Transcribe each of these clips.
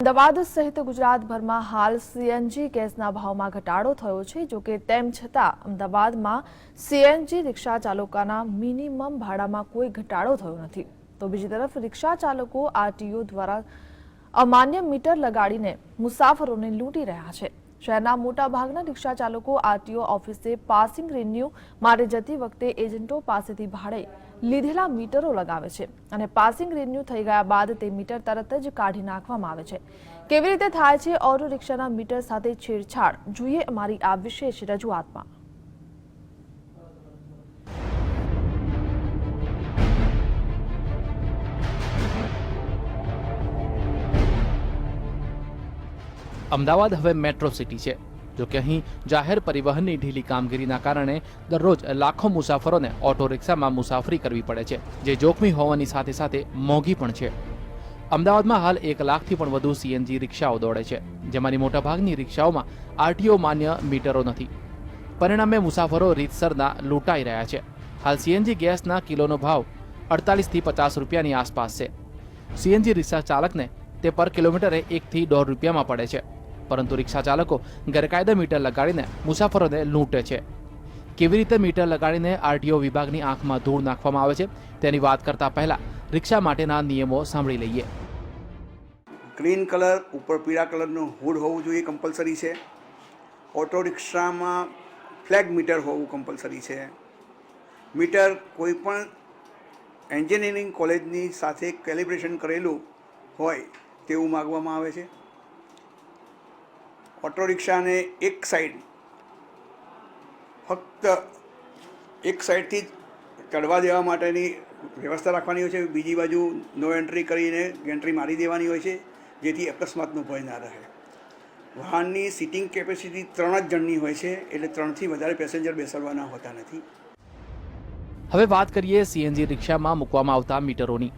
અમદાવાદ સહિત ગુજરાતભરમાં હાલ સીએનજી ગેસના ભાવમાં ઘટાડો થયો છે. જોકે તેમ છતાં અમદાવાદમાં સીએનજી રિક્ષા ચાલકોના મિનિમમ ભાડામાં કોઈ ઘટાડો થયો નથી. તો બીજી તરફ રિક્ષા ચાલકો આરટીઓ દ્વારા અમાન્ય મીટર લગાડીને મુસાફરોને લૂંટી રહ્યા છે. શહેરના મોટાભાગના રિક્ષા ચાલકો આરટીઓ ઓફિસે પાસિંગ રિન્યુ માટે જતી વખતે એજન્ટો પાસેથી ભાડે લીધેલા મીટરો લગાવે છે અને પાસિંગ રિન્યુ થઈ ગયા બાદ તે મીટર તરત જ કાઢી નાખવામાં આવે છે. કેવી રીતે થાય છે ઓટો રિક્ષાના મીટર સાથે છેડછાડ? જોઈએ અમારી આ વિશેષ રજૂઆતમાં. અમદાવાદ હવે મેટ્રો સિટી છે. જો કે અહીં જાહેર પરિવહનની ઢીલી કામગીરીના કારણે દરરોજ લાખો મુસાફરોને ઓટો રિક્ષામાં મુસાફરી કરવી પડે છે, જે જોખમી હોવાની સાથે સાથે મોંઘી પણ છે. અમદાવાદમાં હાલ એક લાખથી પણ વધુ સીએનજી રિક્ષાઓ દોડે છે, જેમાંની મોટાભાગની રિક્ષાઓમાં આરટીઓ માન્ય મીટરો નથી. પરિણામે મુસાફરો રીતસરના લૂંટાઈ રહ્યા છે. હાલ સીએનજી ગેસના કિલોનો ભાવ અડતાલીસથી પચાસ રૂપિયાની આસપાસ છે. સીએનજી રિક્ષા ચાલકને તે પર કિલોમીટરે એકથી દોઢ રૂપિયામાં પડે છે. પરંતુ રિક્ષા ચાલકો ગેરકાયદે મીટર લગાડીને મુસાફરોને લૂંટે છે. કેવી રીતે મીટર લગાડીને આરટીઓ વિભાગની આંખમાં ધૂળ નાખવામાં આવે છે, તેની વાત કરતા પહેલા રિક્ષા માટેના નિયમો સાંભળી લઈએ. ગ્રીન કલર, ઉપર પીળા કલરનું હુડ હોવું જોઈએ કમ્પલસરી છે. ઓટો રિક્ષામાં ફ્લેગ મીટર હોવું કમ્પલસરી છે. મીટર કોઈ પણ એન્જિનિયરિંગ કોલેજની સાથે કેલિબ્રેશન કરેલું હોય તેવું માગવામાં આવે છે. ઓટો રિક્ષાને એક સાઈડ ફક્ત એક સાઈડથી જ ચડવા દેવા માટેની વ્યવસ્થા રાખવાની હોય છે. બીજી બાજુ નો એન્ટ્રી કરીને એન્ટ્રી મારી દેવાની હોય છે, જેથી અકસ્માતનો ભય ના રહે. વાહનની સિટિંગ કેપેસિટી ત્રણ જ જણની હોય છે, એટલે ત્રણથી વધારે પેસેન્જર બેસાડવાના હોતા નથી. હવે વાત કરીએ સીએનજી રિક્ષામાં મૂકવામાં આવતા મીટરોની.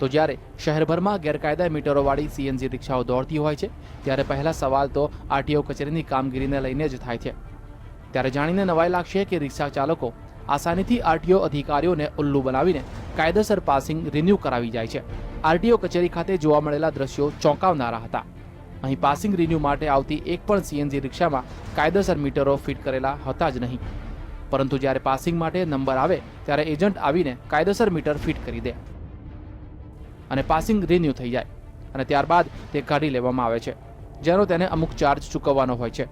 તો જ્યારે શહેરભરમાં ગેરકાયદા મીટરોવાળી સીએનજી રિક્ષાઓ દોડતી હોય છે, ત્યારે પહેલા સવાલ તો આરટીઓ કચેરીની કામગીરીને લઈને જ થાય છે. ત્યારે જાણીને નવાઈ લાગશે કે રિક્ષા ચાલકો આસાનીથી આરટીઓ અધિકારીઓને ઉલ્લુ બનાવીને કાયદેસર પાસિંગ રિન્યૂ કરાવી જાય છે. આરટીઓ કચેરી ખાતે જોવા મળેલા દ્રશ્યો ચોંકાવનારા હતા. અહીં પાસિંગ રિન્યૂ માટે આવતી એક પણ સીએનજી રિક્ષામાં કાયદેસર મીટરો ફિટ કરેલા હતા જ નહીં. પરંતુ જ્યારે પાસિંગ માટે નંબર આવે, ત્યારે એજન્ટ આવીને કાયદેસર મીટર ફિટ કરી દે. અને પાસિંગ રિન્યૂ થઈ જાય અને ત્યારબાદ તે કાઢી લેવામાં આવે છે, જેનો તેને અમુક ચાર્જ ચૂકવવાનો હોય છે.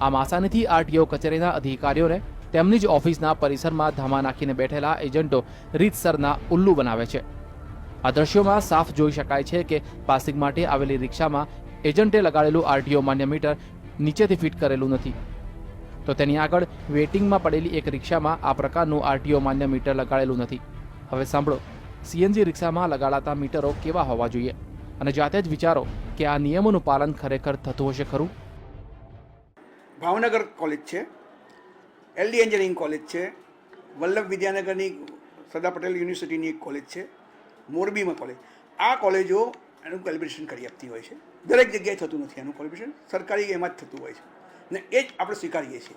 આમ આસાનીથી આરટીઓ કચેરીના અધિકારીઓને તેમની જ ઓફિસના પરિસરમાં ધામા નાખીને બેઠેલા એજન્ટો રીતસરના ઉલ્લુ બનાવે છે. આ દ્રશ્યોમાં સાફ જોઈ શકાય છે કે પાસિંગ માટે આવેલી રિક્ષામાં એજન્ટે લગાડેલું આરટીઓ માન્ય મીટર નીચેથી ફિટ કરેલું નથી. તો તેની આગળ વેટિંગમાં પડેલી એક રિક્ષામાં આ પ્રકારનું આરટીઓ માન્ય મીટર લગાડેલું નથી. હવે સાંભળો. સીએનજી રિક્ષામાં લગાડાતા મીટરો કેવા હોવા જોઈએ? અને જાતે જ વિચારો કે આ નિયમોનું પાલન ખરેખર થતું હશે ખરું? ભાવનગર કોલેજ છે એલડી એન્જિનિયરિંગ કોલેજ છે વલ્લભ વિદ્યાનગરની સરદાર પટેલ યુનિવર્સિટીની એક કોલેજ છે મોરબીમાં કોલેજ. આ કોલેજો એનું કેલિબ્રેશન કરી આપતી હોય છે. દરેક જગ્યાએ થતું નથી એનું કોલિબ્રેશન સરકારી એમાં જ થતું હોય છે. ને એ જ આપણે સ્વીકારીએ છીએ.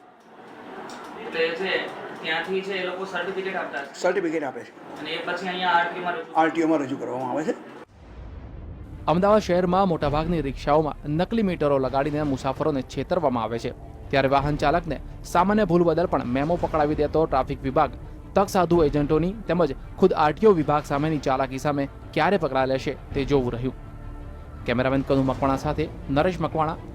એટલે છે. ત્યાંથી છે એ લોકો સર્ટિફિકેટ આપતા છે સર્ટિફિકેટ આપે છે. અને એ પછી અહીંયા આરટીઓમાં રજૂ આરટીઓમાં રજૂ કરવામાં આવે છે. અમદાવાદ શહેરમાં મોટાભાગની રિક્ષાઓમાં નકલી મીટરો લગાડીને મુસાફરોને છેતરવામાં આવે છે. ત્યારે વાહન ચાલકને સામાન્ય ભૂલ બદલ પણ મેમો પકડાવી દેતો ટ્રાફિક વિભાગ તક સાધુ એજન્ટોની તેમજ ખુદ આરટીઓ વિભાગ સામેની ચાલાકી સામે ક્યારે પકડા લેશે તે જોવું રહ્યું. કેમેરામેન કનુ મકવાણા સાથે નરેશ મકવાણા